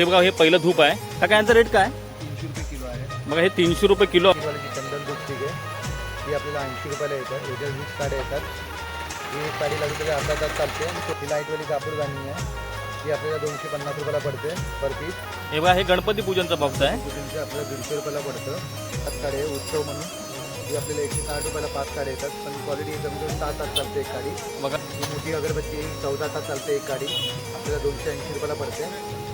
हे बघा हे पहिलं धूप आहे. का काय यांचा रेट काय? तीनशे रुपये किलो आहे. बघा हे तीनशे रुपये किलो वाल्याची चंदन दूध ठीक आहे. ती आपल्याला ऐंशी रुपयाला येतात. याच्यात वीस काड्या येतात ही एक काडी लागली तरी अर्धा तास चालते. आणि ती लाईटवाली कापूर गाणी आहे. ती आपल्याला दोनशे पन्नास रुपयाला पडते पर पीस हे बघा हे गणपती पूजनचा बॉक्स आहे. त्यांचे आपल्याला दीडशे रुपयाला पडतं. पाच काडे उत्सव म्हणून. ती आपल्याला एकशे साठ रुपयाला पाच काडे येतात. पण क्वालिटी एकदम करून सहा तास चालते एक काडी बघा. ही मोठी अगरबत्ती चौदा तास चालते एक गाडी आपल्याला दोनशे ऐंशी रुपयाला पडते.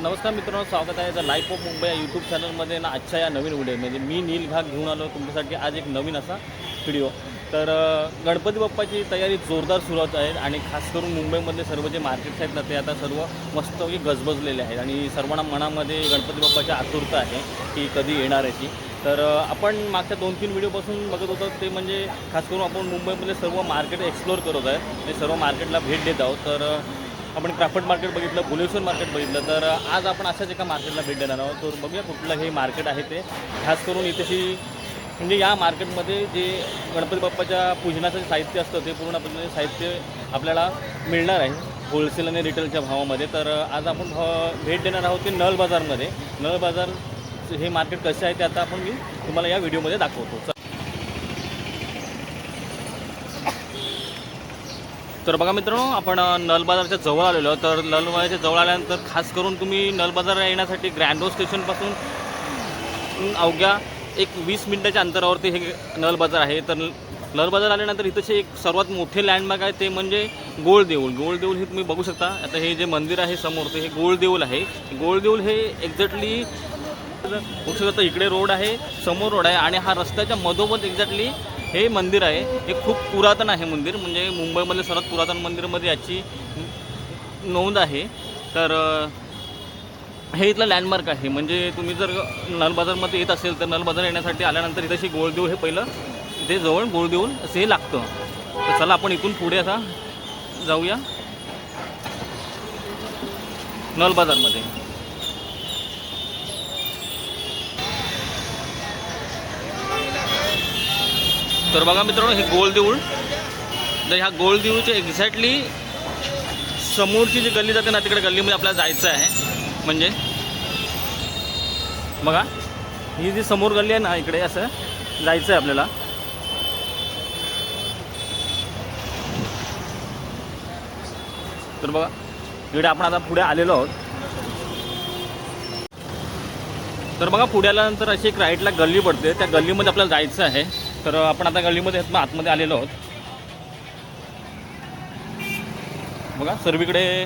तर नमस्कार मित्रांनो स्वागत आहे तर लाईफ ऑफ मुंबई या यूट्यूब चॅनलमध्ये ना आजच्या या नवीन व्हिडिओ म्हणजे मी नील घाग घेऊन आलो तुमच्यासाठी आज एक नवीन असा व्हिडिओ तर गणपती बाप्पाची तयारी जोरदार सुरुवात आहे. आणि खास करून मुंबईमधले सर्व जे मार्केट्स आहेत ना ते आता सर्व मस्त गजबजलेले आहेत. आणि सर्वांना मनामध्ये गणपती बाप्पाची आतुरता आहे की कधी येणार आहे तर आपण मागच्या दोन तीन व्हिडिओपासून बघत होतो. ते म्हणजे खास करून आपण मुंबईमधले सर्व मार्केट एक्सप्लोअर करत आहे. ते सर्व मार्केटला भेट देत आहोत. तर आपण क्राफ्ट मार्केट बघितलं भुलेश्वर मार्केट बघितलं तर आज आपण अशाच एका मार्केटला भेट देणार आहोत. तर बघूया कुठलं हे मार्केट आहे ते. खास करून इथेशी म्हणजे या मार्केटमध्ये जे गणपती बाप्पाच्या पूजनाचं साहित्य असतं ते पूर्णपणे साहित्य आपल्याला मिळणार आहे. होलसेल आणि रिटेलच्या भावामध्ये. तर आज आपण भाव भेट देणार आहोत ते नळ बाजारमध्ये. नळ बाजार हे मार्केट कसे आहे ते आता आपण मी तुम्हाला या व्हिडिओमध्ये दाखवतो. तर बघा मित्रांनो आपण नलबाजारच्या नल बाजारच्या जवळ आलेलो तर नल बाजारच्या जवळ आल्यानंतर खास करून तुम्ही नल येण्यासाठी ग्रँडो स्टेशनपासून अवघ्या एक वीस मिनटाच्या अंतरावरती हे नल बाजार आहे. तर नल बाजार आल्यानंतर इथंचे एक सर्वात मोठे लँडमार्क आहे ते म्हणजे गोळ देऊळ गोळ देऊळ हे तुम्ही बघू शकता. आता हे जे मंदिर आहे समोर ते हे गोळ देऊळ आहे. गोळ देऊळ हे एक्झॅक्टली बघू शकता इकडे रोड आहे समोर रोड आहे आणि हा रस्त्याच्या मधोमध एक्झॅक्टली हे मंदिर आहे. हे खूप पुरातन आहे मंदिर. म्हणजे मुंबईमधले सर्वात पुरातन मंदिरमध्ये याची नोंद आहे. तर हे इथलं लँडमार्क आहे. म्हणजे तुम्ही जर नलबाजारमध्ये येत असेल तर नलबाजार येण्यासाठी आल्यानंतर इथं गोळदेव हे पहिलं इथे जवळ गोळदेऊळ असं हे लागतं. तर चला आपण इथून पुढे आता जाऊया. नलबाजारमध्ये. तर बघा मित्रांनो हे गोल देऊळ. तर ह्या गोल देऊळच्या एक्झॅक्टली समोरची जी गल्ली जाते ना तिकडे गल्लीमध्ये आपल्याला जायचं आहे. म्हणजे? बघा ही जी समोर गल्ली आहे ना इकडे असं जायचं आहे आपल्याला. तर बघा इकडे आपण आता पुढे आलेलो आहोत. तर बघा पुढे आल्यानंतर अशी एक राईटला गल्ली पडते. त्या गल्लीमध्ये आपल्याला जायचं आहे. तर आपण आता गल्लीमध्ये आहेत ना आतमध्ये आलेलो आहोत. बघा सर्वीकडे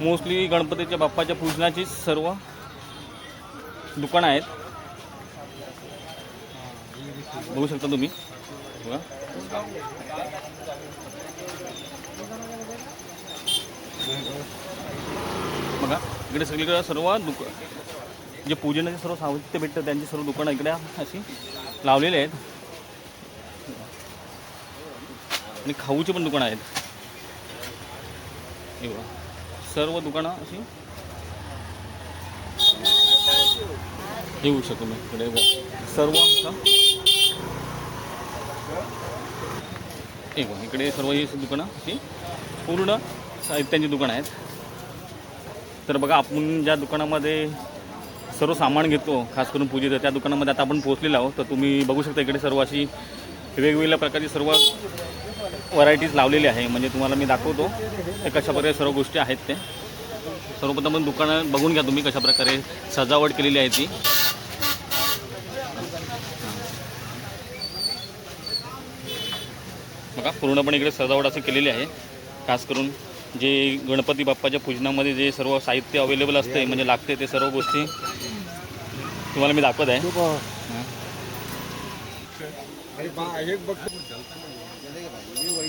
मोस्टली गणपतीच्या बाप्पाच्या पूजनाची सर्व दुकानं आहेत. बघू शकता तुम्ही. बघा. बघा इकडे सगळीकडे सर्व दुक जे पूजनाचे सर्व साहित्य भेटतं त्यांची सर्व दुकानं इकडे अशी लावलेली आहेत. आणि खाऊचे पण दुकानं आहेत. हे सर्व दुकानं अशी येऊ शकतो मी इकडे. सर्व असं बघा इकडे सर्व ही दुकानं अशी पूर्ण साहित्यांची दुकानं आहेत. तर बघा आपण ज्या दुकानामध्ये सर्व सामान घेतो खास करून पूजेचं त्या दुकानामध्ये आता आपण पोहोचलेलो आहोत. तर तुम्ही बघू शकता इकडे सर्व अशी वेगवेगळ्या प्रकारची सर्व व्हरायटीज लावलेली आहे. म्हणजे तुम्हाला मी दाखवतो. ते कशाप्रकारे सर्व गोष्टी आहेत ते. सर्वप्रथम दुकानं बघून घ्या तुम्ही कशाप्रकारे सजावट केलेली आहे ती. बघा पूर्णपणे इकडे सजावट असं केलेली आहे. खास करून जे गणपती बाप्पाच्या पूजनामध्ये जे सर्व साहित्य अवेलेबल असते म्हणजे लागते ते सर्व गोष्टी तुम्हाला मी दाखवत आहे.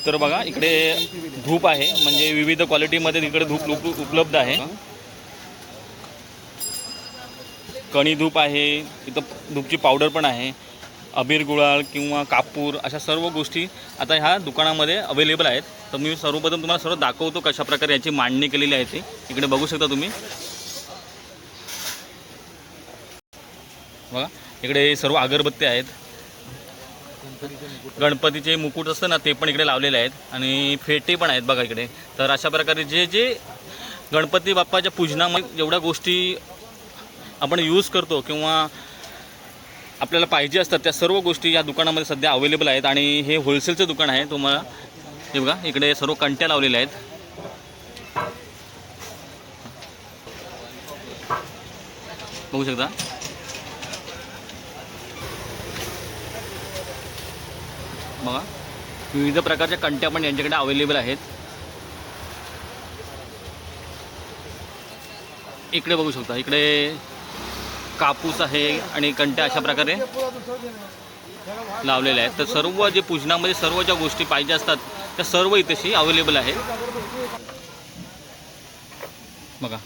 तर बघा इकडे धूप आहे. म्हणजे विविध क्वालिटीमध्ये इकडे धूप उपलब्ध आहे. कणी धूप आहे. इथं धूपची पावडर पण आहे. अबीर गुळाळ किंवा कापूर अशा सर्व गोष्टी आता ह्या दुकानामध्ये अवेलेबल आहेत. तर मी सर्वप्रथम तुम्हाला सर्व दाखवतो कशाप्रकारे याची मांडणी केलेली आहे ती. इकडे बघू शकता तुम्ही. बघा इकडे सर्व अगरबत्ती आहेत. गणपतीचे मुकुट असतं ना ते पण इकडे लावलेले आहेत. आणि फेटे पण आहेत बघा इकडे. तर अशा प्रकारे जे जे गणपती बाप्पाच्या पूजनामध्ये जेवढ्या गोष्टी आपण यूज करतो किंवा आपल्याला पाहिजे असतात त्या सर्व गोष्टी या दुकानामध्ये सध्या अवेलेबल आहेत. आणि हे होलसेलचं दुकान आहे. तुम्हाला हे बघा इकडे सर्व कंट्या लावलेल्या आहेत. बघू शकता? बघा. विविध प्रकारच्या कंट्या पण यांच्याकडे अवेलेबल आहेत. इकडे बघू शकता इकडे कापूस आहे आणि कंट्या अशा प्रकारे लावलेल्या आहेत. तर सर्व जे पूजनामध्ये सर्व ज्या गोष्टी पाहिजे असतात त्या सर्व इथेशी अवेलेबल आहेत. बघा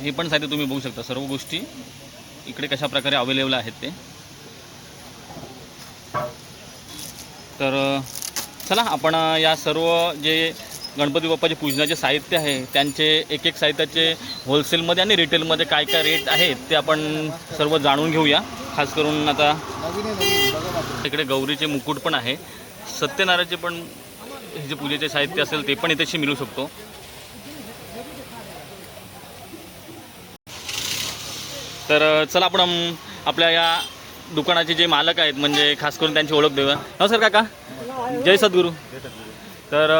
हे पण साहित्य तुम्ही बघू शकता सर्व गोष्टी इकडे कशा प्रकारे अवेलेबल आहेत ते. तर चला आपण या सर्व जे गणपती बाप्पाचे पूजनाचे साहित्य आहे त्यांचे एक एक साहित्याचे होलसेलमध्ये आणि रिटेलमध्ये काय काय रेट आहेत ते आपण सर्व जाणून घेऊया. खास करून आता तिकडे इकडे गौरीचे मुकुट पण आहे. सत्यनारायणचे पण हे जे पूजेचे साहित्य असेल ते पण इथेशी मिळू शकतो. तर चला आपण आपल्या या दुकानाचे जे मालक आहेत म्हणजे खास करून त्यांची ओळख देऊ नमस्कार काका. जय सद्गुरू. तर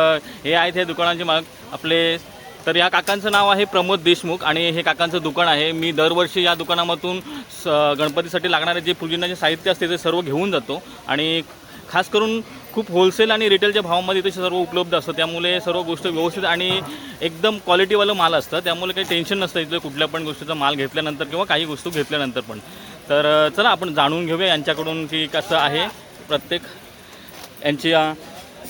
हे आहेत हे दुकानाचे मालक. आपले तर या काकांचं नाव आहे प्रमोद देशमुख आणि हे काकांचं दुकान आहे. मी दरवर्षी या दुकानामधून स गणपतीसाठी लागणारे जे पूजनाचे साहित्य असते ते सर्व घेऊन जातो. आणि खास करून खूप होलसेल आणि रिटेलच्या भावामध्ये ते सर्व उपलब्ध असतं. त्यामुळे सर्व गोष्ट व्यवस्थित आणि एकदम क्वालिटीवालं माल असतं. त्यामुळे काही टेन्शन नसतं इथलं कुठल्या पण गोष्टीचा माल घेतल्यानंतर किंवा काही वस्तू घेतल्यानंतर पण. तर चला आपण जाणून घेऊया यांच्याकडून की कसं आहे प्रत्येक यांची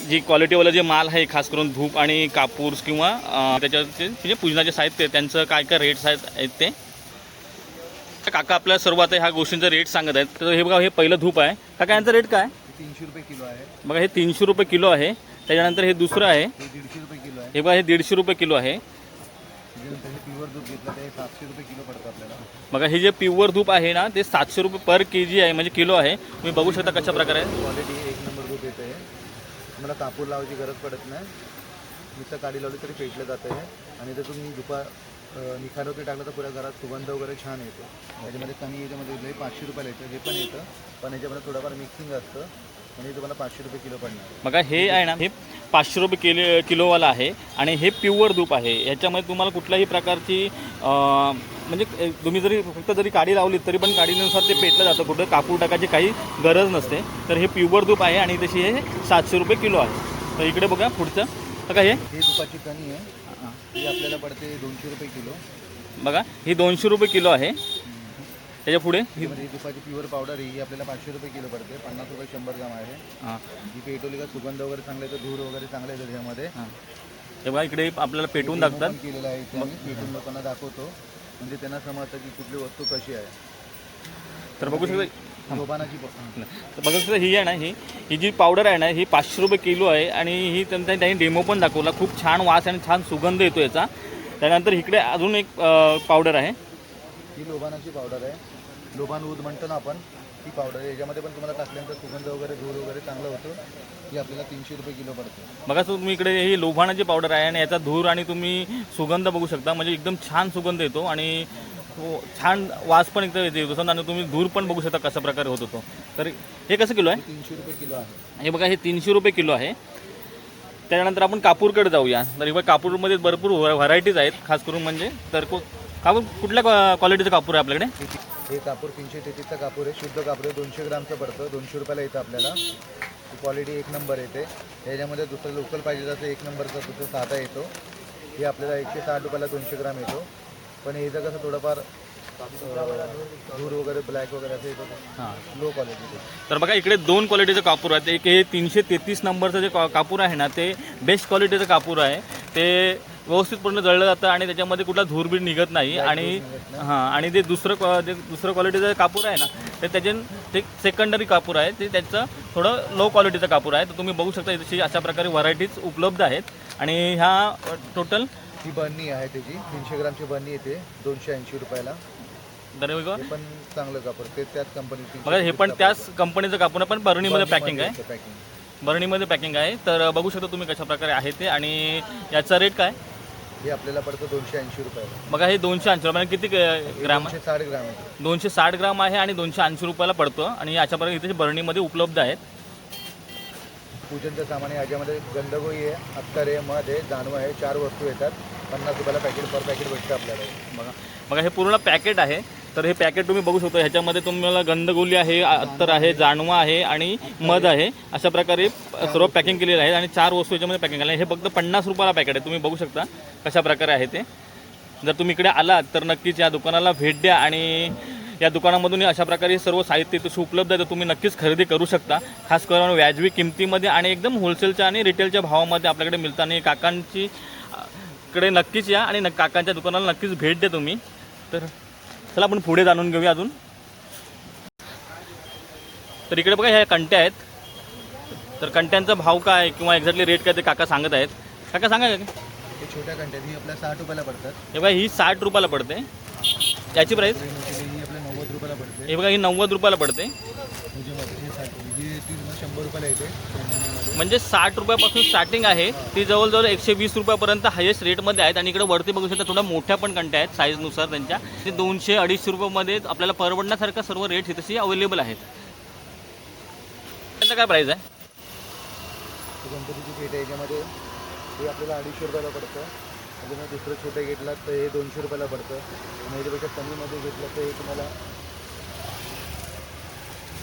जी क्वालिटीवालं जे माल आहे खास करून धूप आणि कापूस किंवा त्याच्याचे म्हणजे पूजनाचे साहित्य त्यांचं काय काय रेट्स आहेत ते? काका आपल्या सर्वात ह्या गोष्टींचा रेट सांगत आहेत. तर हे बघा हे पहिलं धूप आहे. काका यांचा रेट काय? तीनशे रुपये किलो आहे. बघा हे तीनशे रुपये किलो आहे. त्याच्यानंतर हे दुसरं आहे. हे दीडशे रुपये किलो आहे. हे बघा हे दीडशे रुपये किलो आहे. त्याच्यानंतर हे प्युअर दूध घेतलं तर हे सातशे रुपये किलो पडतं आपल्याला. बघा हे जे प्युअर धूप आहे ना ते सातशे रुपये पर के जी आहे म्हणजे किलो आहे. तुम्ही बघू शकता कशा प्रकारे आहे. क्वालिटी एक नंबर दूध येतं आहे तुम्हाला कापूर लावायची गरज पडत नाही. नुसतं काडी लावली तरी पेटलं जातं आहे आणि जर तुम्ही दुपा निखार वगैरे टाकलं तर पुऱ्या घरात सुगंध वगैरे छान येतो. त्याच्यामध्ये कमी याच्यामध्ये लई पाचशे रुपयाला येतं हे पण येतं. पण याच्यामध्ये थोडंफार मिक्सिंग असतं. आणि तुम्हाला पाचशे रुपये किलो पडणार बघा हे आहे ना हे पाचशे रुपये किलो किलोवाला आहे आणि हे प्युअर धूप आहे. ह्याच्यामध्ये तुम्हाला कुठल्याही प्रकारची म्हणजे तुम्ही जरी फक्त जरी काडी लावली तरी पण काडीनुसार ते पेटलं जातं. कुठं कापूर टाकायची काही गरज नसते. तर हे प्युअर धूप आहे आणि तशी हे सातशे रुपये किलो आहे. तर इकडे बघा पुढचं. बघा हे. हे दुपाची कणी आहे. ही आपल्याला पडते दोनशे रुपये किलो. बघा ही दोनशे रुपये किलो आहे. त्याच्या पुढे? ही ही दुपाची प्युअर पावडर ही आपल्याला पाचशे रुपये किलो पडते. पन्नास रुपये शंभर ग्राम आहे. हां. ही पेटवली का सुगंध वगैरे चांगला येतो धूर वगैरे चांगला येतो त्याच्यामध्ये. हां. ते बघा इकडे आपल्याला पेटवून टाकतात. पण केलेलं आहे इथे आम्ही. पेटून लोकांना दाखवतो. म्हणजे त्यांना समजतं की कुठली वस्तू कशी आहे. तर बघू शकता लोबानाची प- तर बघा कसं ही आहे ना ही ही जी पावडर आहे ना ही पाचशे रुपये किलो आहे आणि ही त्यांचा त्यांनी डेमो पण दाखवला. खूप छान वास आणि छान सुगंध येतो याचा. त्यानंतर इकडे अजून एक पावडर आहे. ही लोबानाची पावडर आहे. लोबान ऊद म्हणतो ना आपण ती पावडर आहे. याच्यामध्ये पण तुम्हाला टाकल्यानंतर सुगंध वगैरे धूर वगैरे चांगलं होतं. ही आपल्याला तीनशे रुपये किलो पडते. बघा सर तुम्ही इकडे ही लोभाणाची पावडर आहे आणि याचा धूर आणि तुम्ही सुगंध बघू शकता. म्हणजे एकदम छान सुगंध येतो आणि छान वास पण एकदम येते येतो आणि तुम्ही धूर पण बघू शकता कशा प्रकारे होत होतो. तर हे कसं किलो आहे? ही तीनशे रुपये किलो आहे. हे बघा हे तीनशे रुपये किलो आहे. त्यानंतर आपण कापूरकडे जाऊया. तर इकडे कापूरमध्ये भरपूर व्हरायटीज आहेत खास करून म्हणजे. तर को- कापूर कुठल्या क्वालिटीचं कापूर आहे आपल्याकडे? हे- हे कापूर तीनशे तेहतीसचा कापूर आहे. शुद्ध कापूर आहे. दोनशे ग्रामचं पडतं. दोनशे रुपयाला येतं आपल्याला. क्वालिटी एक नंबर येते. याच्यामध्ये दुसरं लोकल पाहिजे तर एक नंबरचा दुसरं साधा येतो. हे आपल्याला एकशे साठ रुपयाला दोनशे ग्राम येतो. पण याचं कसं थोडंफार धूर वगैरे ब्लॅक वगैरे असं येतं हां. लो क्वालिटी तर बघा इकडे दोन क्वालिटीचं कापूर आहेत एक हे तीनशे तेहतीस नंबरचं जे कापूर आहे ना ते बेस्ट क्वालिटीचं कापूर आहे. ते व्यवस्थित पूर्ण जळलं जातं आणि त्याच्यामध्ये कुठला धूरबीर निघत नाही. आणि हां आणि ते दुसरं क्वा- जे दुसरं क्वालिटीचं कापूर आहे ना ते त्याचे ते सेकंडरी कापूर आहे. ते त्याचं थोडं लो क्वालिटीचं कापूर आहे. तर तुम्ही बघू शकता इथे अशा प्रकारे व्हरायटीज उपलब्ध आहेत. आणि ह्या टोटल ही बर्नी आहे त्याची. तीनशे ग्रामची बर्नी येते दोनशे ऐंशी रुपयाला. हे पण चांगलं कापड. ते त्याच कंपनीची बघा हे पण त्याच कंपनीचं कापून पण बरणीमध्ये पॅकिंग आहे. पॅकिंग बरणीमध्ये पॅकिंग आहे. तर बघू शकता तुम्ही कशा प्रकारे आहे ते. आणि याचा रेट काय? हे आपल्याला पडतं दोनशे ऐंशी रुपयाला. बघा हे दोनशे ऐंशी रुपये किती ग- ग्राम? आहे दोनशे साठ ग्राम आहे. दोनशे साठ ग्राम आहे आणि दोनशे ऐंशी रुपयाला पडतो. आणि याच्या प्रकारे इथे बरणीमध्ये उपलब्ध आहेत. पूजनचं सामान आहे. याच्यामध्ये गंधगोई आहे अत्तर आहे मध आहे जानवं आहे चार वस्तू येतात. पन्नास रुपयाला पॅकेट पर पॅकेट भेटतं आपल्याला. बघा. बघा हे पूर्ण पॅकेट आहे. तर हे पॅकेट तुम्ही बघू शकता. ह्याच्यामध्ये तुम्हाला गंधगोली आहे अत्तर आहे जानवा आहे आणि मध आहे. अशा प्रकारे सर्व पॅकिंग केलेलं आहे आणि चार वस्तू याच्यामध्ये पॅकिंग केलं आहे. हे फक्त पन्नास रुपयाला पॅकेट आहे. तुम्ही बघू शकता कशा प्रकारे आहे ते. जर तुम्ही इकडे आलात तर नक्कीच या दुकानाला भेट द्या आणि या दुकानामधून अशा प्रकारे सर्व साहित्य तसे उपलब्ध आहे तर तुम्ही नक्कीच खरेदी करू शकता. खास करून व्याजवी किमतीमध्ये आणि एकदम होलसेलच्या आणि रिटेलच्या भावामध्ये आपल्याकडे मिळतं आणि काकांची कडे नक्कीच या आणि न काकांच्या दुकानाला नक्कीच भेट द्या तुम्ही. तर चला आपण पुढे जाणून घेऊया अजून. तर इकडे बघा ह्या कंट्या आहेत. तर कंट्यांचा भाव काय किंवा एक्झॅक्टली रेट काय ते काका सांगत आहेत. काका सांगा का? छोट्या कंटेन ही आपल्याला साठ रुपयाला पडतात. हे बघा ही साठ रुपयाला पडते. याची प्राईस ही आपल्याला नव्वद रुपयाला पडते. हे बघा ही नव्वद रुपयाला पडते. पूजेमध्ये हे साठ ही ती शंभर रुपयाला येते. शेंगदाण्यामध्ये. म्हणजे साठ रुपयापासून स्टार्टिंग आहे. ती जवळजवळ एकशे वीस रुपयापर्यंत हायेस्ट रेटमध्ये आहेत. आणि इकडे वरती बघू शकता थोड्या मोठ्या पण कंट्या आहेत साईजनुसार त्यांच्या. ते दोनशे अडीचशे रुपयामध्ये आपल्याला परवडण्यासारखं सर्व रेट तशी अवेलेबल आहेत. त्यांचा काय प्राईस आहे? ही गणपतीची पेट आहे याच्यामध्ये. हे आपल्याला अडीचशे रुपयाला पडतं. त्याच्यामध्ये दुसरं छोटं घेतलं तर हे दोनशे रुपयाला पडतं. आणि याच्यापेक्षा कमीमध्ये घेतलं तर हे तुम्हाला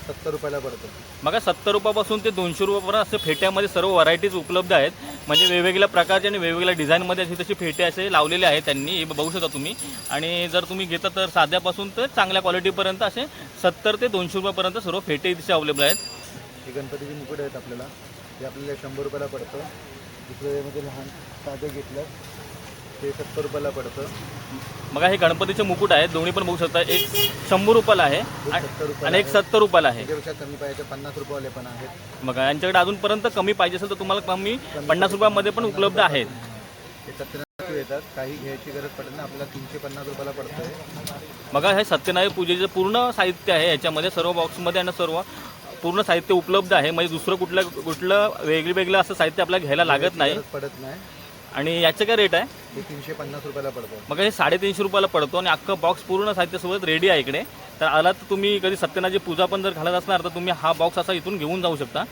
सत्तर रुपयाला पडतं. मग सत्तर रुपयापासून ते दोनशे रुपयापर्यंत असे फेट्यामध्ये सर्व व्हरायटीज उपलब्ध आहेत. म्हणजे वेगवेगळ्या प्रकारचे आणि वेगवेगळ्या डिझाईनमध्ये असे तसे फेटे असे लावलेले आहेत त्यांनी. हे बघू शकता तुम्ही. आणि जर तुम्ही घेता तर साध्यापासून तर चांगल्या क्वालिटीपर्यंत असे सत्तर ते दोनशे रुपयापर्यंत सर्व फेटे इथे अवेलेबल आहेत. हे गणपतीची मुकुट आहेत आपल्याला. हे आपल्याला शंभर रुपयाला पडतं. दुसरं यामध्ये लहान साधं घेतलं. ते सत्तर रुपयाला पडतं. मग हे गणपतीचे मुकुट आहेत. दोन्ही पण बघू शकता. एक शंभर रुपयाला आहे एक सत्तर रुपयाला आणि एक आहे. सत्तर रुपयाला आहे. त्याच्यापेक्षा कमी पाहिजे पन्नास रुपयावाले पण आहेत. मग यांच्याकडे अजूनपर्यंत कमी पाहिजे असेल तर तुम्हाला कमी पन्नास रुपयामध्ये पण उपलब्ध आहेत. हे येतात. काही घ्यायची गरज पडत नाही. आपल्याला तीनशे पन्नास रुपयाला पडतं बघा हे सत्यनारायण पूजेचं पूर्ण साहित्य आहे याच्यामध्ये. सर्व बॉक्समध्ये आणि सर्व पूर्ण साहित्य उपलब्ध आहे. म्हणजे दुसरं कुठलं कुठलं वेगळं वेगळं असं साहित्य आपल्याला घ्यायला लागत नाही. पडत नाही. आणि याचं काय रेट आहे? हे तीनशे पन्नास रुपयाला पडतं मग हे साडेतीनशे रुपयाला पडतो आणि अख्खं बॉक्स पूर्ण साहित्यासोबत रेडी आहे इकडे. तर आला तर तुम्ही कधी सत्यनारायणची पूजा पण जर घालत असणार तर तुम्ही हा बॉक्स असा इथून घेऊन जाऊ शकता.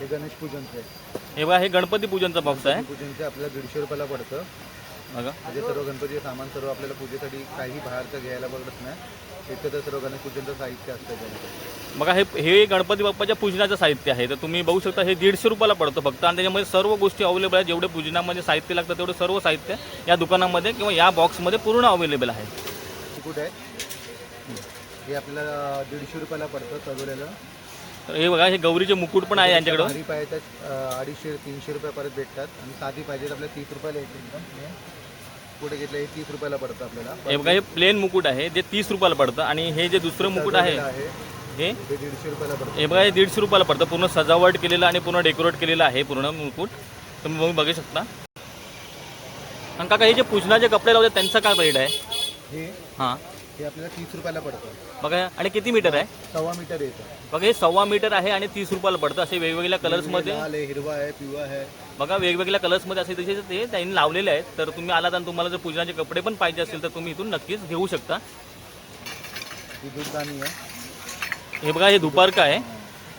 हे गणेश पूजनचं आहे. हे बघा हे गणपती पूजनचा बॉक्स आहे. पूजनचे आपल्याला दीडशे रुपयाला पडतं. बघा. म्हणजे सर्व गणपतीचे सामान सर्व आपल्याला पूजेसाठी काही बाहेरचं घ्यायला पडत नाही. इथं तर सर्व गणेश पूजनचं साहित्य असतं बघा हे हे गणपती बाप्पाच्या पूजनाचं साहित्य आहे. तर तुम्ही बघू शकता हे दीडशे रुपयाला पडतं फक्त. आणि त्याच्यामध्ये सर्व गोष्टी अवेलेबल आहेत. जेवढे पूजनामध्ये साहित्य लागतं तेवढे सर्व साहित्य या दुकानामध्ये किंवा या बॉक्समध्ये पूर्ण अवेलेबल आहे. मुकुट आहे? हे आपल्याला दीडशे रुपयाला पडतं सजवलेलं. तर हे बघा हे गौरीचे मुकुट पण आहे यांच्याकडं. भारी पाहिजे तर अडीचशे तीनशे रुपये परत भेटतात. आणि साधी पाहिजे तर आपल्याला तीस रुपयाला येते एकदम. कुठे घेतलं हे तीस रुपयाला पडतं आपल्याला. हे बघा हे प्लेन मुकुट आहे. जे तीस रुपयाला पडतं. आणि हे जे दुसरं मुकुट आहे सजवलेलं हे? दीडशे रुपयाला पडतं. हे बघा हे दीडशे रुपयाला पडतं. पूर्ण सजावट केलेलं आणि पूर्ण डेकोरेट केलेलं आहे पूर्ण मुकुट. तुम्ही बघू बघू शकता. आणि काका हे जे पूजनाचे कपडे लावतात त्यांचा काय रेट आहे? हे? हां. हे आपल्याला तीस रुपयाला पडतं. बघा आणि किती मीटर आहे? सव्वा मीटर येतं. बघा हे सव्वा मीटर आहे आणि तीस रुपयाला पडतं. असे वेगवेगळ्या कलर्समध्ये लाल आहे हिरवा आहे पिवळा आहे. बघा वेगवेगळ्या कलर्समध्ये असे तसे ते त्यांनी लावलेले आहेत. तर तुम्ही आलात आणि तुम्हाला जर पूजनाचे कपडे पण पाहिजे असतील तर तुम्ही इथून नक्कीच घेऊ शकता. ही हे बघा हे दुपारका आहे.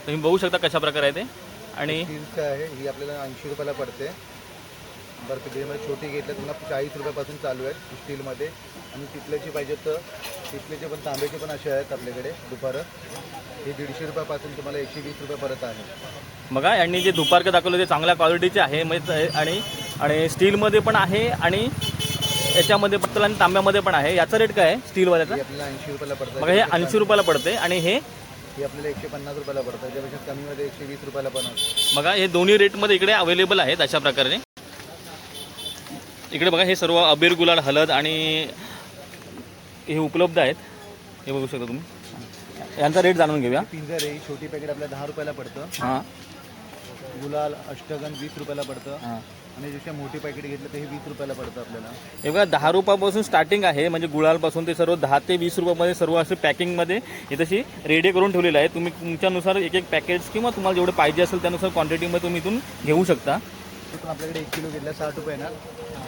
तुम्ही बघू शकता कशा प्रकारे आहे ते. आणि आहे. ही आपल्याला ऐंशी रुपयाला पडते. बरं त्याच्यामध्ये छोटी घेतलं तुम्हाला चाळीस रुपयापासून चालू आहेत स्टीलमध्ये. आणि पितल्याची पाहिजे तर पितल्याचे पण तांब्याचे पण असे आहेत आपल्याकडे दुपारं. हे दीडशे रुपयापासून तुम्हाला एकशे वीस रुपये परत आहे. बघा यांनी जे दुपारका दाखवलं ते चांगल्या क्वालिटीचे आहे म्हणजे आणि आणि स्टीलमध्ये पण आहे आणि याच्यामध्ये पत्तल आणि तांब्यामध्ये पण आहे. याचा रेट काय आहे स्टीलवाल्याचा ऐंशी रुपयाला पडतं बघा हे ऐंशी रुपयाला पडते आणि हे? ही आपल्याला एकशे पन्नास रुपयाला पडतं त्याच्यापेक्षा कमीमध्ये एकशे वीस रुपयाला पण बघा हे दोन्ही रेटमध्ये इकडे अवेलेबल आहेत अशा प्रकारे. इकडे बघा हे सर्व अबीर गुलाल हळद आणि हे उपलब्ध आहेत. हे बघू शकता तुम्ही. यांचा रेट जाणून घेऊया. पिंजर आहे छोटी पॅकेट आपल्याला दहा रुपयाला पडतं. हां. गुलाल अष्टगन वीस रुपयाला पडतं. हां. आणि जसे मोठी पॅकेट घेतलं हे वीस रुपयाला पडतं आपल्याला. हे बघा दहा रुपयापासून स्टार्टिंग आहे म्हणजे गुळालपासून ते सर्व दहा ते वीस रुपयामध्ये सर्व असे पॅकिंगमध्ये हे तशी रेडी करून ठेवलेलं आहे तुम्ही तुमच्यानुसार एक एक पॅकेट्स किंवा तुम्हाला जेवढे पाहिजे असेल त्यानुसार क्वांटिटीमध्ये तुम्ही इथून घेऊ शकता. ते आपल्याकडे एक किलो घेतलं साठ रुपये येणार.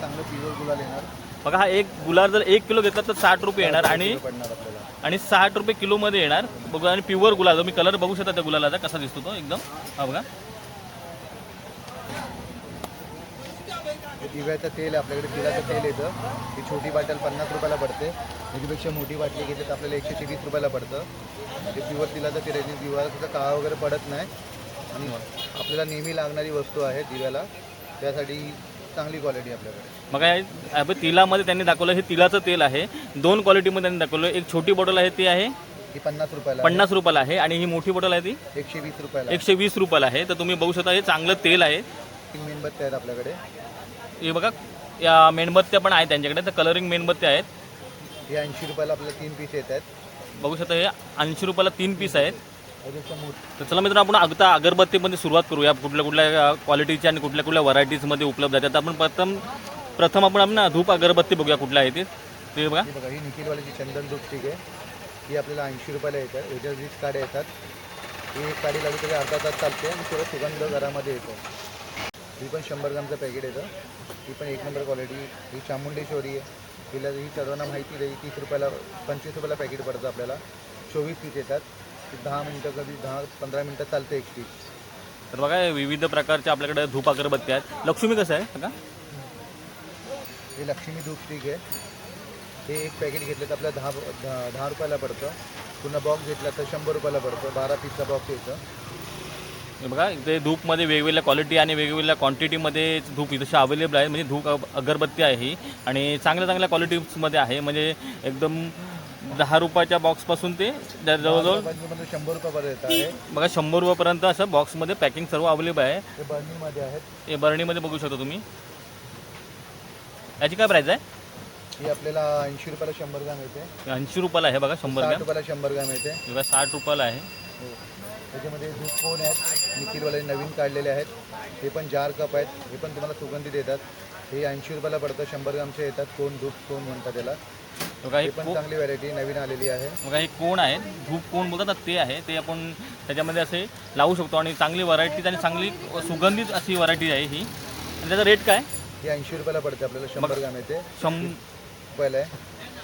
चांगलं प्युअर गुलाल येणार. बघा हा एक गुलाब जर एक किलो घेतला तर साठ रुपये येणार आणि किलो पडणार आपल्याला. आणि साठ रुपये किलोमध्ये येणार. बघा आणि प्युअर गुलाब तुम्ही कलर बघू शकता त्या गुलालाचा कसा दिसतो तो एकदम. हा बघा. दिव्याचं तेल आहे आपल्याकडे तिळाचं तेल येतं. ही छोटी बाटल पन्नास रुपयाला पडते. त्याच्यापेक्षा मोठी बाटली घेतली तर आपल्याला एकशे ते वीस रुपयाला पडतं. ते प्युअर तिलाचं तेल आहे. दिव्याला त्याचा काळा वगैरे पडत नाही. आणि आपल्याला नेहमी लागणारी वस्तू आहे दिव्याला. त्यासाठी चांगली क्वालिटी आपल्याकडे. हे आपण तिलामध्ये त्यांनी दाखवलं हे तिलाचं तेल आहे. दोन क्वालिटीमध्ये त्यांनी दाखवलं. एक छोटी बॉटल आहे ती आहे. ही पन्नास रुपयाला. पन्नास रुपयाला आहे. आणि ही मोठी बॉटल आहे ती. एकशे वीस रुपयाला. एकशे वीस रुपयाला आहे. तर तुम्ही बघू शकता हे चांगलं तेल आहे. तीन मेणबत्त्या आहेत आपल्याकडे. हे बघा या मेणबत्त्या पण आहेत त्यांच्याकडे. तर कलरिंग मेणबत्त्या आहेत. हे ऐंशी रुपयाला आपल्याला तीन पीस येत आहेत. बघू शकता हे ऐंशी रुपयाला तीन पीस आहेत. तर चला मित्र आपण आता अगरबत्तीमध्ये सुरुवात करूया. कुठल्या कुठल्या क्वालिटीच्या आणि कुठल्या कुठल्या व्हरायटीजमध्ये उपलब्ध आहेत. आता आपण प्रथम प्रथम आपण आपण ना धूप अगरबत्ती बघूया कुठल्या आहे ते. ते बघा. ही बघा ही निखिलवाल्याची चंदन धूप स्टिक आहे. ही आपल्याला ऐंशी रुपयाला येतात याच्यात वीस काड्या येतात. ही एक काडी लागली तरी अर्धा तास चालते आणि थोडं सुगंध घरामध्ये येतो. ही पण शंभर ग्रामचं पॅकेट येतं. ही पण एक नंबर क्वालिटी ही चामुंडेश्वरी आहे. तिला ही सर्वांना माहिती आहे तीस रुपयाला पंचवीस रुपयाला पॅकेट पडतं आपल्याला. चोवीस पीस येतात. ती दहा मिनटं कधी दहा पंधरा मिनटं चालते एक पीस तर बघा विविध प्रकारच्या आपल्याकडे धूप अगरबत्ती आहेत. लक्ष्मी कसं आहे? बघा हे लक्ष्मी धूप स्टिक आहे. हे एक पॅकेट घेतलं तर आपल्याला दहा दहा रुपयाला पडतं. पुन्हा बॉक्स घेतला तर शंभर रुपयाला पडतं. बारा पीसचा बॉक्स येतं. हे बघा ते धूपमध्ये वेगवेगळ्या क्वालिटी आणि वेगवेगळ्या क्वांटिटीमध्ये धूप जशी अवेलेबल आहे. म्हणजे धूप अग- अगरबत्ती आहे ही. आणि चांगल्या चांगल्या क्वालिटीजमध्ये आहे. म्हणजे एकदम दहा रुपयाच्या बॉक्सपासून ते जवळजवळ शंभर रुपयापर्यंत आहे. बघा शंभर रुपयापर्यंत असं बॉक्समध्ये पॅकिंग सर्व अवेलेबल आहे. ते बर्नीमध्ये आहेत. हे बरणीमध्ये बघू शकता तुम्ही. याची काय प्राईस आहे? ही आपल्याला ऐंशी रुपयाला शंभर ग्राम येते. ऐंशी रुपयाला आहे बघा शंभर ग्रॅम. रुपयाला शंभर ग्राम येते. बघा साठ रुपयाला आहे. त्याच्यामध्ये धूप कोण आहेत निखिलवाले नवीन काढलेले आहेत हे पण जार कप आहेत हे पण तुम्हाला सुगंधित येतात हे ऐंशी रुपयाला पडतं शंभर ग्रामचे येतात कोण धूप कोण म्हणतात त्याला बघा हे हे पण चांगली व्हरायटी नवीन आलेली आहे. बघा हे कोण आहे धूप कोण बोलतात ना ते आहे. ते आपण त्याच्यामध्ये असे लावू शकतो आणि चांगली व्हरायटी आणि चांगली सुगंधित अशी व्हरायटी आहे ही. आणि त्याचा रेट काय? ही ऐंशी रुपयाला पडते आपल्याला शंभर ग्राम येते. शं रुपयाला आहे.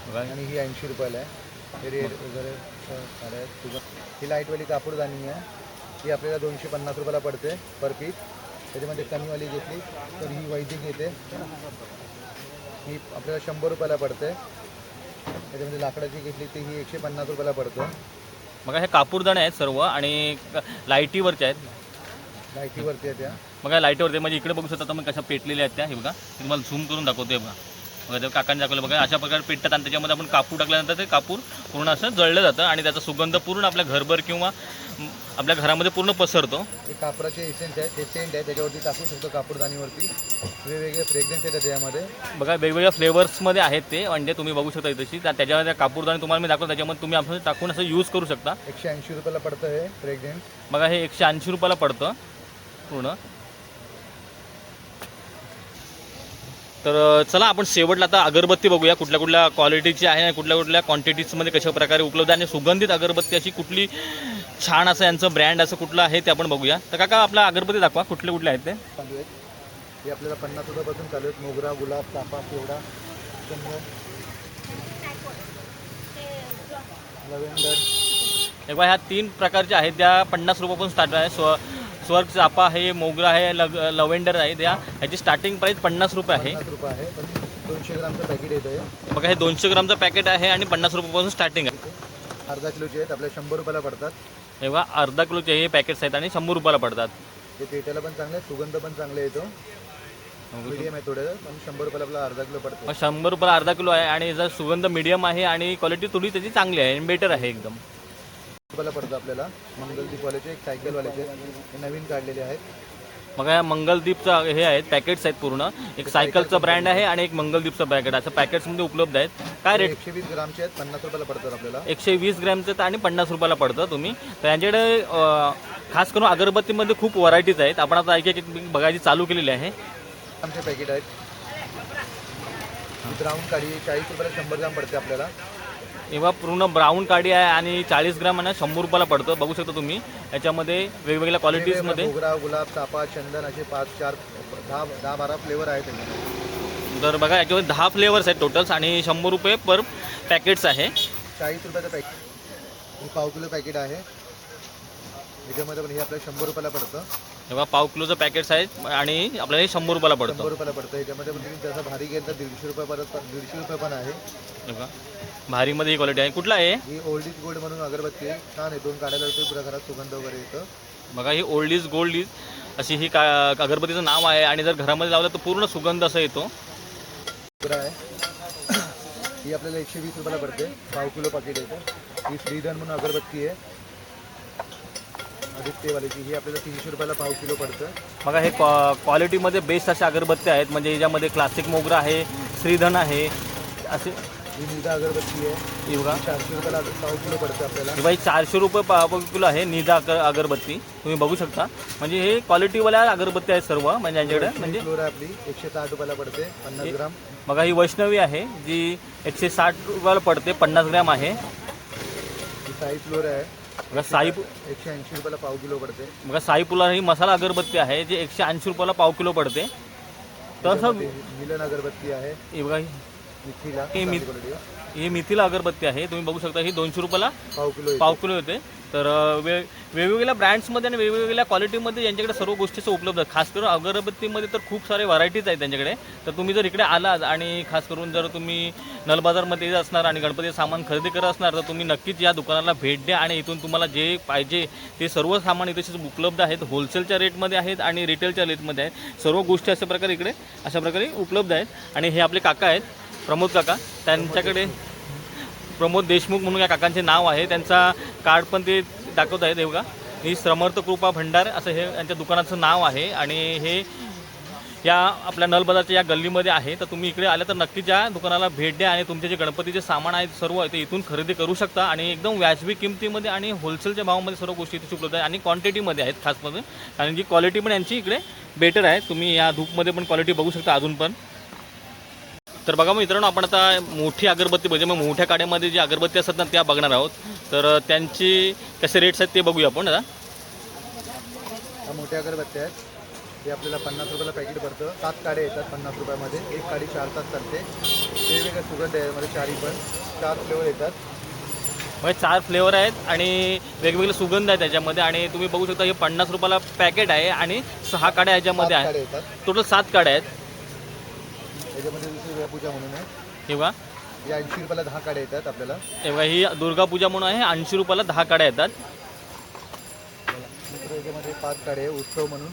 बघा. आणि ही ऐंशी रुपयाला आहे. हे रेड वगैरे साड्या आहेत तुझं ही लाईटवाली कापूरदानी आहे. ही आपल्याला दोनशे पन्नास रुपयाला पडते पर पीस त्याच्यामध्ये कमीवाली घेतली तर ही वैदिक येते. ही आपल्याला शंभर रुपयाला पडते. त्याच्यामध्ये लाकडाची घेतली तर ही एकशे पन्नास रुपयाला पडतं. बघा हे कापूरदाणे आहेत सर्व आणि क- लाईटीवरचे आहेत. लाईटीवरती आहे त्या बघा लाईटीवरती म्हणजे इकडे बघू शकता तुम्ही कशा पेटलेल्या आहेत त्या. हे बघा. तुम्हाला झूम करून दाखवते बघा. ते काकांनी दाखवलं बघा अशा प्रकारे पेटतात आणि त्याच्यामध्ये आपण कापूर टाकल्यानंतर ते कापूर पूर्ण असं जळलं जातं आणि त्याचा सुगंध पूर्ण आपल्या घरभर किंवा आपल्या घरामध्ये पूर्ण पसरतो. हे कापराचे एसेन्स आहे ते सेंट आहे त्याच्यावरती टाकू शकतो कापूरदानीवरती वेगवेगळे फ्रेग्रन्स येतात त्याच्यामध्ये बघा वेगवेगळ्या फ्लेवर्समध्ये आहेत ते म्हणजे तुम्ही बघू शकता तशी त्या त्याच्यावर त्या कापूरदाणे तुम्हाला मी दाखवतो त्याच्यामध्ये तुम्ही आपलं टाकून असं यूज करू शकता. एकशे ऐंशी रुपयाला पडतं हे फ्रेग्रन्स बघा हे एकशे ऐंशी रुपयाला पडतं पूर्ण. तर चला आपण शेवटला आता अगरबत्ती बघूया कुठल्या कुठल्या क्वालिटीची आहे आणि कुठल्या कुठल्या क्वांटिटीजमध्ये कशा प्रकारे उपलब्ध आहे आणि सुगंधित अगरबत्ती अशी कुठली छान असं यांचं ब्रँड असं कुठलं आहे ते आपण बघूया. तर काका आपला अगरबत्ती दाखवा कुठले कुठले आहेत ते? चालू आहेत. हे आपल्याला पन्नास रुपयापासून चालू आहेत. मोगरा गुलाब चाफा चंद्र लव्हेंडर हे बघा ह्या तीन प्रकारच्या आहेत. त्या पन्नास रुपयापासून स्टार्ट आहे. स्व स्वर्ग चापा आहे मोगरा आहे लग लव्हेंडर आहे त्या ह्याची स्टार्टिंग प्राईस पन्नास रुपये आहे. पन्नास रुपये आहे. पण दोनशे ग्रामचं पॅकेट येतं हे बघा हे दोनशे ग्रामचं पॅकेट आहे आणि पन्नास रुपयापासून स्टार्टिंग आहे. अर्धा किलोचे आहेत. आपल्याला शंभर रुपयाला पडतात. हे बघा अर्धा किलोचे हे पॅकेट्स आहेत आणि शंभर रुपयाला पडतात. ते पेटायला पण चांगले आहेत, सुगंध पण चांगले येतो. मीडियम आहे थोडं पण शंभर रुपयाला आपला अर्धा किलो पडतो. मग शंभर रुपयाला अर्धा किलो आहे आणि जर सुगंध मिडियम आहे आणि क्वालिटी थोडी त्याची चांगली आहे बेटर आहे एकदम. रुपयाला पडतं आपल्याला. मंगलदीपवाल्याचे एक सायकलवाल्याचे हे नवीन काढलेले आहेत. मग या मंगलदीपचं हे आहेत पॅकेट्स आहेत पूर्ण. एक सायकलचं ब्रँड आहे आणि एक मंगलदीपचं पॅकेट असं पॅकेट्समध्ये उपलब्ध आहेत. काय रेट एकशे वीस ग्रामचे आहेत पन्नास रुपयाला पडतात आपल्याला. एकशे वीस ग्रॅमचं तर आणि पन्नास रुपयाला पडतं तुम्ही. तर यांच्याकडे अं, खास करून अगरबत्तीमध्ये खूप व्हरायटीज आहेत. आपण आता एक एक बघायची चालू केलेली आहे. आमचे पॅकेट आहेत. ब्राऊन काळी चाळीस रुपयाला शंभर ग्राम पडते आपल्याला. तेव्हा पूर्ण ब्राऊन काडी आहे आणि चाळीस ग्राम आहे शंभर रुपयाला पडतं. बघू शकता तुम्ही. याच्यामध्ये वेगवेगळ्या क्वालिटीजमध्ये मोगरा गुलाब चाफा चंदन असे पाच चार दहा दहा बारा फ्लेवर आहेत त्याच्यामध्ये. तर बघा याच्यामध्ये दहा फ्लेवर्स आहेत टोटल्स आणि शंभर रुपये पर पॅकेट्स आहे. चाळीस रुपयाचं पॅकेट हे पाव किलो पॅकेट आहे. याच्यामध्ये पण हे आपल्याला शंभर रुपयाला पडतं. तेव्हा पाव किलोचं पॅकेट्स आहेत आणि आपल्याला हे शंभर रुपयाला शंभर पडतं. रुपयाला पडतं. याच्यामध्ये पण तुम्ही जसं भारी घेईल तर दीडशे रुपये परत दीडशे रुपये पण आहे. बघा. भारीमध्ये ही क्वालिटी आहे. कुठला आहे? ही ओल्ड इज गोल्ड म्हणून अगरबत्ती आहे. छान आहे. दोन काढायला लागतो प्रकारात सुगंध वगैरे येतं. बघा ही ओल्ड इज गोल्ड इज अशी ही का अगरबत्तीचं नाव आहे आणि जर घरामध्ये लावलं तर पूर्ण सुगंध असा येतो. आहे. ही आपल्याला एकशे वीस रुपयाला पडते. पाव किलो पाकिट येतं ही श्रीधन म्हणून अगरबत्ती आहे. आदित्यवालीची. ही आपल्याला तीनशे रुपयाला पाव किलो पडतं. बघा हे क्वा क्वालिटीमध्ये बेस्ट अशा अगरबत्त्या आहेत. म्हणजे याच्यामध्ये क्लासिक मोगरा आहे श्रीधन आहे. असे ही निदा अगरबत्ती आहे. हे बघा चारशे रुपयाला पाव किलो पडते आपल्याला. हे बाई चारशे रुपये पाव किलो आहे निजा अगर अगरबत्ती. तुम्ही बघू शकता. म्हणजे हे क्वालिटीवाल्या अगरबत्ती आहेत सर्व म्हणजे यांच्याकडे. म्हणजे फ्लोर आहे आपली. एकशे साठ रुपयाला पडते पन्नास ग्राम. बघा ही वैष्णवी आहे जी एकशे साठ रुपयाला पडते पन्नास ग्रॅम आहे. ही साई फ्लोर आहे. बघा साई एकशे ऐंशी रुपयाला पाव किलो पडते. बघा साई पुला ही मसाला अगरबत्ती आहे जी एकशे ऐंशी रुपयाला पाव किलो पडते. तसं मिलन अगरबत्ती आहे. हे बघा ही- मिथीला ही अगरबत्ती आहे. तुम्ही बघू शकता ही दोनशे रुपयाला पाव किलो. पाव किलो येते. तर वे वेगवेगळ्या ब्रँड्समध्ये आणि वेगवेगळ्या क्वालिटीमध्ये यांच्याकडे सर्व गोष्टीचं उपलब्ध आहे खास करून अगरबत्तीमध्ये तर खूप सारे व्हरायटीज आहेत त्यांच्याकडे. तर तुम्ही जर इकडे आलात आणि खास करून जर तुम्ही नलबाजारमध्ये येत असणार आणि गणपतीचं सामान खरेदी करत असणार तर तुम्ही नक्कीच या दुकानाला भेट द्या आणि इथून तुम्हाला जे पाहिजे ते सर्व सामान इथे उपलब्ध आहेत. होलसेलच्या रेटमध्ये आहेत आणि रिटेलच्या रेटमध्ये आहेत. सर्व गोष्टी अशा प्रकारे इकडे अशा प्रकारे उपलब्ध आहेत. आणि हे आपले काका आहेत. प्रमोद काका त्यांच्याकडे प्रमोद देशमुख म्हणून या काकांचे नाव आहे. त्यांचा कार्ड पण ते दाखवत आहे देवगा ही समर्थ कृपा भंडार असं हे यांच्या दुकानाचं नाव आहे. आणि हे या आपल्या नलबदारच्या या गल्लीमध्ये आहे. तर तुम्ही इकडे आल्या तर नक्कीच ज्या दुकानाला भेट द्या आणि तुमचे जे गणपतीचे सामान आहे सर्व आहे ते इथून खरेदी करू शकता. आणि एकदम व्याजबी किमतीमध्ये आणि होलसेलच्या भावामध्ये सर्व गोष्टी इथे उपलब्ध आहे आणि क्वांटिटीमध्ये आहेत खासमध्ये. कारण की क्वालिटी पण यांची इकडे बेटर आहे. तुम्ही या धूपमध्ये पण क्वालिटी बघू शकता अजून पण. तर बघा मग मित्रांनो आपण आता मोठी अगरबत्ती म्हणजे मग मोठ्या काड्यामध्ये जी अगरबत्ती असतात ना त्या बघणार आहोत. तर त्यांची कसे रेट्स आहेत ते बघूया आपण आता. मोठ्या अगरबत्त्या आहेत. ते आपल्याला पन्नास रुपयाला पॅकेट पडतं सात काड्या येतात पन्नास रुपयामध्ये. एक काडी चार तास चालते. वेगवेगळ्या सुगंध आहे यामध्ये चारी पण. चार फ्लेवर येतात. म्हणजे चार फ्लेवर आहेत आणि वेगवेगळे सुगंध आहेत त्याच्यामध्ये. आणि तुम्ही बघू शकता हे पन्नास रुपयाला पॅकेट आहे आणि सहा काड्या ह्याच्यामध्ये आहेत टोटल सात काड्या आहेत. याच्यामध्ये दुसरी पूजा म्हणून आहे. या ऐंशी रुपयाला दहा काड्या येतात आपल्याला. हे बघा ही दुर्गा पूजा म्हणून आहे ऐंशी रुपयाला दहा काड्या येतात. याच्यामध्ये पाच काड्या आहे उत्सव म्हणून.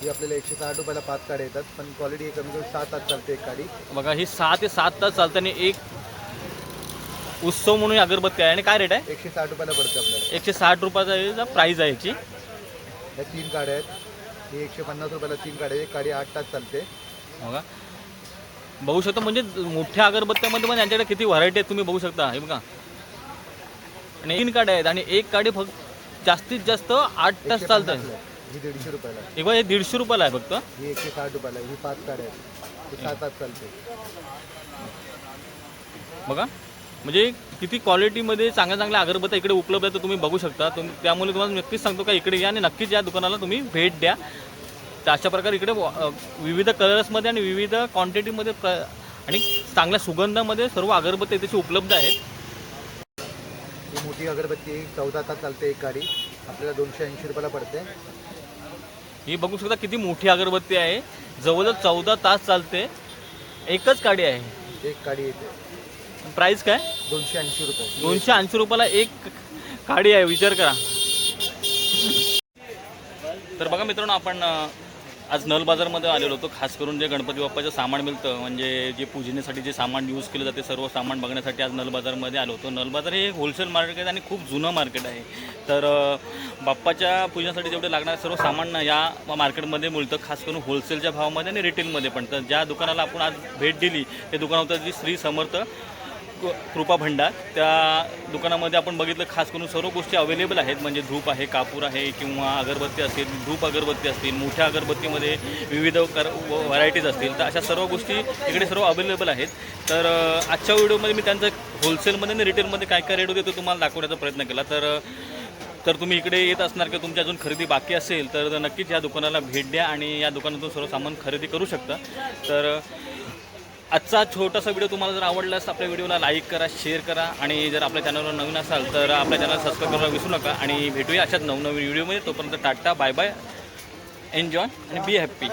ही आपल्याला एकशे साठ रुपयाला पाच काड्या येतात पण क्वालिटी कमी कमी सात तास चालते एक काडी. बघा ही सहा ते सात तास चालतं आणि एक उत्सव म्हणून ही अगरबत्ती आहे. आणि काय रेट आहे? एकशे साठ रुपयाला पडते आपल्याला. एकशे साठ रुपयाचा प्राईज आहे याची. या तीन काड्या आहेत. ही एकशे पन्नास रुपयाला तीन काड्या आहे. एक काडी आठ तास चालते. बघा. बघू शकता म्हणजे मोठ्या अगरबत्त्यामध्ये पण यांच्याकडे किती व्हरायटी आहेत तुम्ही बघू शकता हे बघा. आणि तीन काड्या आहेत आणि एक काडी फक्त जास्तीत जास्त आठ तास चालतं आहे. ही दीडशे रुपयाला आहे. हे बघा हे दीडशे रुपयाला आहे फक्त. ही एकशे साठ रुपयाला आहे. ही पाच काड्या आहेत. ही सात तास चालते बघा. म्हणजे किती क्वालिटीमध्ये चांगल्या चांगल्या अगरबत्त्या इकडे उपलब्ध आहेत तर तुम्ही बघू शकता. त्यामुळे तुम्हाला नक्कीच सांगतो का इकडे या आणि नक्कीच या दुकानाला तुम्ही भेट द्या. तर अशा प्रकारे इकडे विविध कलर्समध्ये आणि विविध क्वांटिटीमध्ये प्र आणि चांगल्या सुगंधामध्ये सर्व अगरबत्त्या इथे उपलब्ध आहेत. ही मोठी अगरबत्ती. चौदा तास चालते एक गाडी. आपल्याला दोनशे ऐंशी रुपयाला पडते. ही बघू शकता किती मोठी अगरबत्ती आहे. जवळजवळ चौदा तास चालते. एकच काडी आहे. एक गाडी येते. प्राईस काय? दोनशे ऐंशी रुपये. दोनशे ऐंशी रुपयाला एक काडी आहे. विचार करा. तर बघा मित्रांनो आपण आज नल बाजारमध्ये आलेलो होतो. खास करून जे गणपती बाप्पाचं सामान मिळतं म्हणजे जे पूजनेसाठी जे सामान यूज केलं जाते सर्व सामान बघण्यासाठी आज नल बाजारमध्ये आलो होतो. नल बाजार हे एक होलसेल मार्केट आहे आणि खूप जुनं मार्केट आहे. तर बाप्पाच्या पूजनासाठी जेवढे लागणारं सर्व सामान या मार्केटमध्ये मिळतं खास करून होलसेलच्या भावामध्ये आणि रिटेलमध्ये पण. तर ज्या दुकानाला आपण आज भेट दिली ते दुकान होतं जी श्री समर्थ कृपा भंडार. त्या दुकानामध्ये आपण बघितलं खास करून सर्व गोष्टी अवेलेबल आहेत. म्हणजे धूप आहे कापूर आहे किंवा अगरबत्ती असतील धूप अगरबत्ती असतील मोठ्या अगरबत्तीमध्ये विविध कर व्हरायटीज असतील. तर अशा सर्व गोष्टी इकडे सर्व अवेलेबल आहेत. तर आजच्या व्हिडिओमध्ये मी त्यांचं होलसेलमध्ये आणि रिटेलमध्ये काय काय रेट होते ते तुम्हाला दाखवण्याचा प्रयत्न केला. तर तर तुम्ही इकडे येत असणार किंवा तुमची अजून खरेदी बाकी असेल तर नक्कीच या दुकानाला भेट द्या आणि या दुकानातून सर्व सामान खरेदी करू शकता. तर आजचा छोटासा व्हिडिओ तुम्हाला जर आवडलास आपल्या व्हिडिओला लाईक करा शेअर करा. आणि जर आपल्या चॅनलवर नवीन असाल तर आपल्या चॅनल सबस्क्राईब करायला विसरू नका. आणि भेटूया अशाच नवनवीन व्हिडिओमध्ये तोपर्यंत टाटा बाय बाय एन्जॉय आणि बी हॅप्पी